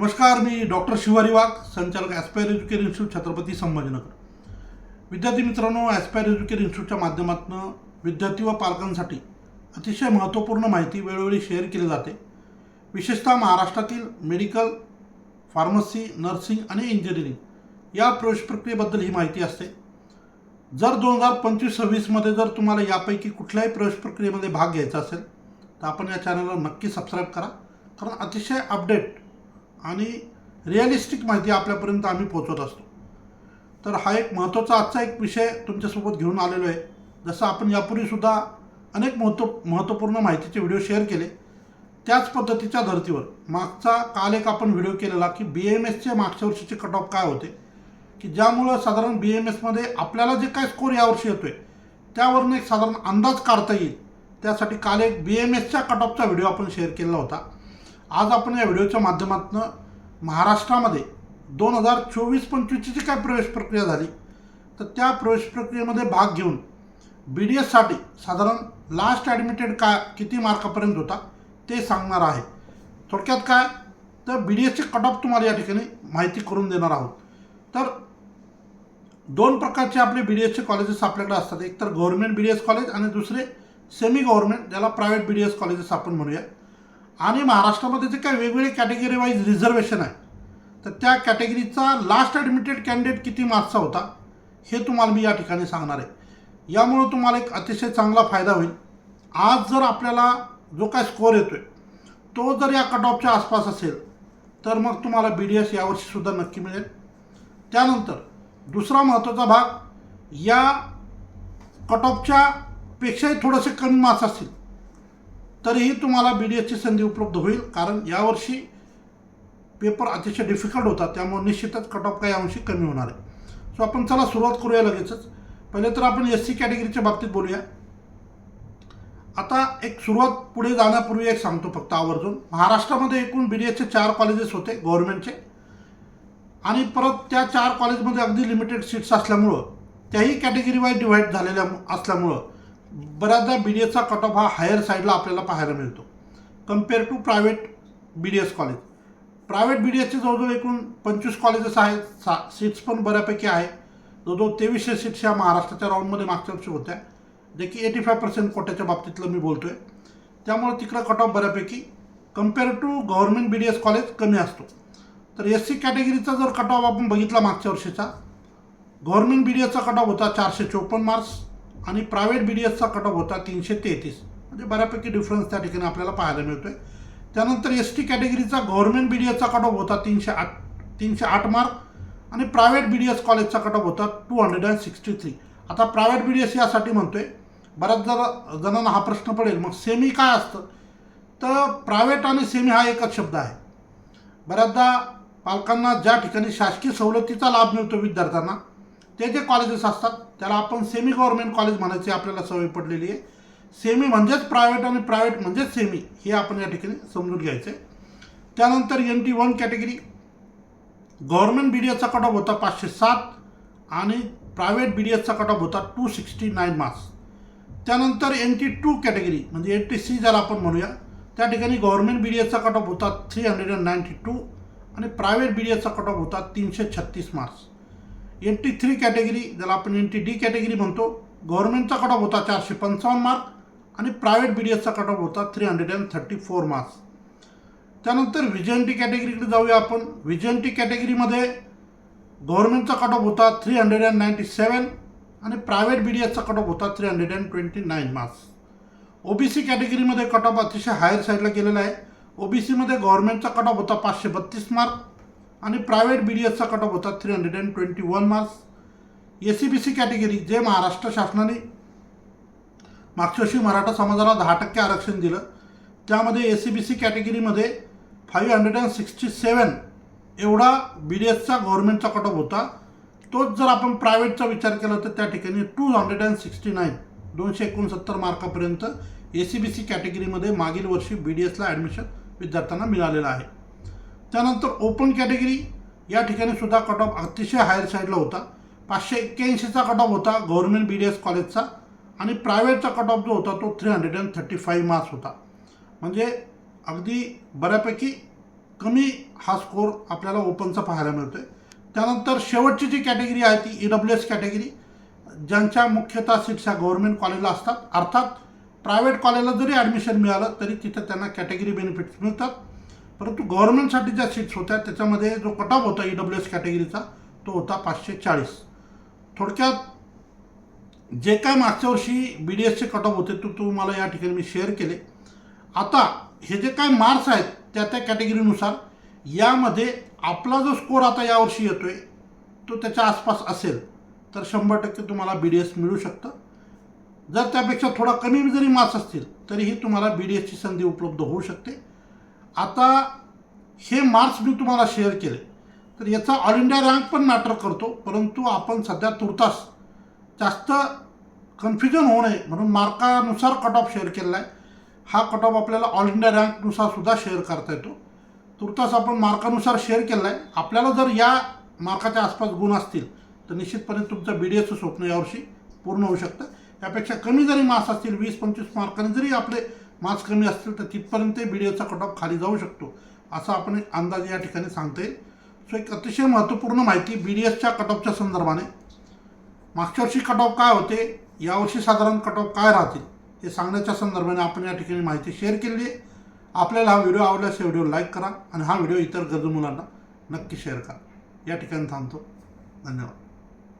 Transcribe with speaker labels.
Speaker 1: नमस्कार मी डॉक्टर शिवारी वाघ संचालक aspire educare institute Chhatrapati Sambhajinagar. विद्यार्थी मित्रांनो ॲस्पायर एज्युकेर इन्स्टिट्यूटच्या माध्यमातून विद्यार्थी व पालकांसाठी अतिशय महत्त्वपूर्ण माहिती वेळोवेळी शेअर केली जाते. विशेषतः महाराष्ट्रातील मेडिकल फार्मसी नर्सिंग आणि इंजिनिअरिंग या प्रवेश प्रक्रियेबद्दल ही माहिती असते. जर दोन हजार पंचवीस सव्वीसमध्ये जर तुम्हाला यापैकी कुठल्याही प्रवेश प्रक्रियेमध्ये भाग घ्यायचा असेल तर आपण या चॅनलला नक्की सबस्क्राईब करा. कारण अतिशय अपडेट आणि रिअलिस्टिक माहिती आपल्यापर्यंत आम्ही पोहोचवत असतो. तर हा एक महत्त्वाचा आजचा एक विषय तुमच्यासोबत घेऊन आलेलो आहे. जसं आपण यापूर्वीसुद्धा अनेक महत्त्व महत्त्वपूर्ण माहितीचे व्हिडिओ शेअर केले. त्याच पद्धतीच्या धर्तीवर मागचा काल एक आपण व्हिडिओ केलेला की बी एम एसचे मागच्या वर्षीचे कट ऑफ काय होते? की ज्यामुळं साधारण बी एम एसमध्ये आपल्याला जे काय स्कोर यावर्षी येतो आहे त्यावरून एक साधारण अंदाज काढता येईल. त्यासाठी काल एक बी एम एसच्या कट ऑफचा व्हिडिओ आपण शेअर केलेला होता. आज आपण या व्हिडिओच्या माध्यमातून महाराष्ट्रामध्ये दोन हजार चोवीस पंचवीसची जी काय प्रवेश प्रक्रिया झाली? तर त्या प्रवेश प्रक्रियेमध्ये भाग घेऊन बी डी एससाठी साधारण लास्ट ॲडमिटेड काय किती मार्कापर्यंत होता ते सांगणार आहे. थोडक्यात काय? तर बी डी एसचे कट ऑफ तुम्हाला या ठिकाणी माहिती करून देणार आहोत. तर दोन प्रकारचे आपले बी डी एसचे कॉलेजेस आपल्याकडे असतात. एक तर government B D S college आणि दुसरे सेमी गव्हर्नमेंट ज्याला private B D S colleges आपण म्हणूया. आणि महाराष्ट्रामध्ये जे काही वेगवेगळे कॅटेगरी वाईज रिझर्वेशन आहे तर त्या कॅटेगरीचा लास्ट ॲडमिटेड कॅन्डिडेट किती मार्क्सचा होता हे तुम्हाला मी या ठिकाणी सांगणार आहे. यामुळं तुम्हाला एक अतिशय चांगला फायदा होईल. आज जर आपल्याला जो काय स्कोअर येतो आहे तो जर या कट ऑफच्या आसपास असेल तर मग तुम्हाला बी डी एस यावर्षीसुद्धा नक्की मिळेल. त्यानंतर दुसरा महत्त्वाचा भाग या कट ऑफच्या पेक्षाही थोडेसे कमी मार्क्स असतील. तरीही तुम्हाला बी डी एसची संधी उपलब्ध होईल कारण यावर्षी पेपर अतिशय डिफिकल्ट होता त्यामुळे निश्चितच कट ऑफ काही अंशी कमी होणार आहे. सो आपण चला सुरुवात करूया लगेचच. पहिले तर आपण एस सी कॅटेगरीच्या बाबतीत बोलूया. आता एक सुरुवात पुढे जाण्यापूर्वी एक सांगतो फक्त आवर्जून. महाराष्ट्रामध्ये एकूण बी डी एसचे चार कॉलेजेस होते गव्हर्नमेंटचे आणि परत त्या चार कॉलेजमध्ये अगदी लिमिटेड सीट्स असल्यामुळं त्याही कॅटेगरी वाईज डिव्हाइड झालेल्या असल्यामुळं बऱ्याचदा बी डी एसचा कट ऑफ हा हायर साईडला आपल्याला पाहायला मिळतो. Compare to private B D S college private B D एसचे जवळजवळ एकूण पंचवीस कॉलेजेस आहेत. सा सीट्स पण बऱ्यापैकी आहे. जवळजवळ तेवीसशे सीट्स ह्या महाराष्ट्राच्या राऊंडमध्ये मागच्या वर्षी होत्या. जे की एटी फाय पर्सेंट कोट्याच्या बाबतीतलं मी बोलतो आहे त्यामुळे तिकडं कट ऑफ बऱ्यापैकी. Compare to government B D S college कमी असतो. तर एस सी कॅटेगरीचा जर कट ऑफ आपण बघितला मागच्या वर्षीचा गव्हर्नमेंट बी डी एसचा कट ऑफ होता चारशे चोपन्न मार्क्स आणि प्रायव्हेट बी डी एसचा कट ऑफ होता तीनशे तेहतीस. म्हणजे बऱ्यापैकी डिफरन्स त्या ठिकाणी आपल्याला पाहायला मिळतो आहे त्यानंतर एस टी कॅटेगरीचा गव्हर्नमेंट बी डी एसचा कट ऑफ होता तीनशे आठ तीनशे आठ मार्क आणि प्रायव्हेट बी डी एस कॉलेजचा कट ऑफ होता two hundred and sixty three आता प्रायव्हेट बी डी एस यासाठी म्हणतो आहे बऱ्याच जर जणांना हा प्रश्न पडेल मग सेमी काय असतं? तर प्रायव्हेट आणि सेमी हा एकच शब्द आहे. बऱ्याचदा पालकांना ज्या ठिकाणी शासकीय सवलतीचा लाभ मिळतो विद्यार्थ्यांना ते जे कॉलेजेस असतात त्याला आपण सेमी गव्हर्नमेंट कॉलेज म्हणायची आपल्याला सवय पडलेली आहे. सेमी म्हणजेच प्रायव्हेट आणि प्रायव्हेट म्हणजेच सेमी हे आपण या ठिकाणी समजून घ्यायचं आहे त्यानंतर N T one category government B D एसचा cut off होता पाचशे सात आणि प्रायव्हेट बी डी एसचा कट ऑफ होता टू सिक्स्टी नाईन मार्क्स त्यानंतर एन टी टू कॅटेगरी म्हणजे एन टी सी ज्याला आपण म्हणूया त्या ठिकाणी गव्हर्नमेंट बी डी एसचा कट ऑफ होता three hundred and ninety two आणि प्रायव्हेट बी डी एसचा कट ऑफ होता तीनशे छत्तीस marks N T three category ज्याला आपण एन टी डी कॅटेगरी म्हणतो गव्हर्नमेंटचा कट ऑफ होता चारशे पंचावन्न मार्क आणि प्रायव्हेट बी डी एसचा कट ऑफ होता three hundred and thirty four marks त्यानंतर विजयन टी कॅटेगरीकडे जाऊया आपण. विजन टी कॅटेगरीमध्ये गव्हर्नमेंटचा कट ऑफ होता three hundred and ninety seven आणि प्रायव्हेट बी डी एसचा कट ऑफ होता three hundred and twenty nine marks O B C कॅटेगरीमध्ये कट ऑफ अतिशय हायर साईडला गेलेला आहे. ओ बी सीमध्ये गव्हर्नमेंटचा कट ऑफ होता पाचशे बत्तीस मार्क आणि प्रायव्हेट बी डी एसचा कट ऑफ होता three hundred and twenty one marks A C B C category जे महाराष्ट्र शासनाने मागच्या वर्षी मराठा समाजाला दहा टक्के आरक्षण दिलं त्यामध्ये ए सी बी सी कॅटेगरीमध्ये five hundred and sixty seven एवढा बी डी एसचा गव्हर्नमेंटचा कट ऑफ होता. तोच जर आपण प्रायव्हेटचा विचार केला तर त्या ठिकाणी two hundred and sixty nine दोनशे एकोणसत्तर मार्कापर्यंत ए सी बी सी कॅटेगरीमध्ये मागील वर्षी बी डी एसला ॲडमिशन विद्यार्थ्यांना मिळालेलं आहे. त्यानंतर ओपन कॅटेगरी या ठिकाणी सुद्धा कट ऑफ अतिशय हायर साईडला होता. पाचशे एक्क्याऐंशीचा कट ऑफ होता गव्हर्नमेंट बी डी एस कॉलेजचा आणि प्रायव्हेटचा कट ऑफ जो होता तो three hundred and thirty five marks होता. म्हणजे अगदी बऱ्यापैकी कमी हा स्कोर आपल्याला ओपनचा पाहायला मिळतो आहे त्यानंतर शेवटची जी कॅटेगरी आहे ती ई डब्ल्यू एस कॅटेगरी ज्यांच्या मुख्यतः सीट्स ह्या गव्हर्नमेंट कॉलेजला असतात. अर्थात प्रायव्हेट कॉलेजला जरी ॲडमिशन मिळालं तरी तिथं त्यांना कॅटेगरी बेनिफिट्स मिळतात. परंतु गव्हर्नमेंटसाठी ज्या सीट्स होत्या त्याच्यामध्ये जो कट ऑफ होता ई डब्ल्यू एस कॅटेगरीचा तो होता पाचशे चाळीस. थोडक्यात जे काय मागच्या वर्षी बी डी एसचे कट ऑफ होते तो तुम्हाला या ठिकाणी मी शेअर केले. आता हे जे काय मार्क्स आहेत त्या त्या कॅटेगरीनुसार यामध्ये आपला जो स्कोर आता यावर्षी येतो आहे तो त्याच्या आसपास असेल तर शंभर टक्के तुम्हाला बी डी एस मिळू शकतं. जर त्यापेक्षा थोडा कमी जरी मार्क्स असतील तरीही तुम्हाला बी डी एसची संधी उपलब्ध होऊ शकते. आता हे मार्क्स मी तुम्हाला शेअर केले. तर याचा ऑल इंडिया रँक पण मॅटर करतो परंतु आपण सध्या तुर्तास जास्त कन्फ्युजन होऊ नये म्हणून मार्कानुसार कट ऑफ शेअर केलेला आहे. हा कट ऑफ आपल्याला ऑल इंडिया रँकनुसार सुद्धा शेअर करता येतो. तुर्तास आपण मार्कानुसार शेअर केला आहे. आपल्याला जर या मार्काच्या आसपास गुण असतील तर निश्चितपणे तुमचं बी डी एचं स्वप्न यावर्षी पूर्ण होऊ शकतं. त्यापेक्षा कमी जरी मार्क्स असतील वीस पंचवीस मार्काने जरी आपले मार्क्स कमी असतील तर तिथपर्यंत बी डी एसचा कट ऑफ खाली जाऊ शकतो असा आपण एक अंदाज या ठिकाणी सांगते सो एक अतिशय महत्त्वपूर्ण माहिती बी डी एसच्या कट ऑफच्या संदर्भाने. मागच्या वर्षी कट ऑफ काय होते? यावर्षी साधारण कट ऑफ काय राहतील? हे सांगण्याच्या संदर्भाने आपण या ठिकाणी माहिती शेअर केलेली आहे. आपल्याला हा व्हिडिओ आवडल्यास व्हिडिओ लाईक करा आणि हा व्हिडिओ इतर गरजू मुलांना नक्की शेअर करा. या ठिकाणी थांबतो. धन्यवाद.